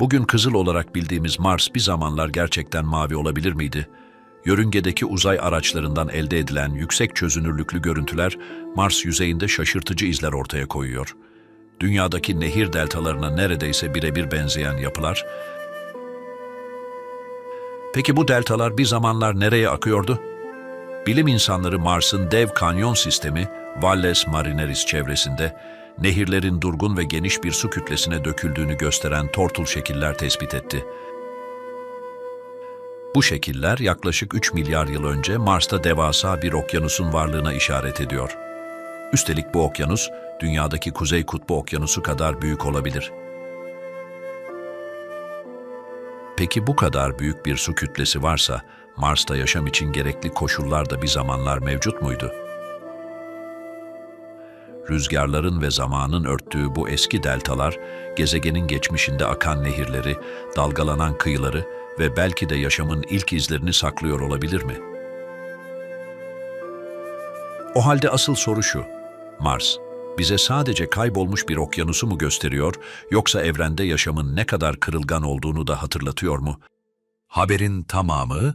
Bugün kızıl olarak bildiğimiz Mars bir zamanlar gerçekten mavi olabilir miydi? Yörüngedeki uzay araçlarından elde edilen yüksek çözünürlüklü görüntüler Mars yüzeyinde şaşırtıcı izler ortaya koyuyor. Dünyadaki nehir deltalarına neredeyse birebir benzeyen yapılar. Peki bu deltalar bir zamanlar nereye akıyordu? Bilim insanları Mars'ın dev kanyon sistemi Valles Marineris çevresinde nehirlerin durgun ve geniş bir su kütlesine döküldüğünü gösteren tortul şekiller tespit etti. Bu şekiller yaklaşık 3 milyar yıl önce Mars'ta devasa bir okyanusun varlığına işaret ediyor. Üstelik bu okyanus, dünyadaki Kuzey Kutbu Okyanusu kadar büyük olabilir. Peki bu kadar büyük bir su kütlesi varsa, Mars'ta yaşam için gerekli koşullar da bir zamanlar mevcut muydu? Rüzgarların ve zamanın örttüğü bu eski deltalar, gezegenin geçmişinde akan nehirleri, dalgalanan kıyıları ve belki de yaşamın ilk izlerini saklıyor olabilir mi? O halde asıl soru şu, Mars, bize sadece kaybolmuş bir okyanusu mu gösteriyor, yoksa evrende yaşamın ne kadar kırılgan olduğunu da hatırlatıyor mu? Haberin tamamı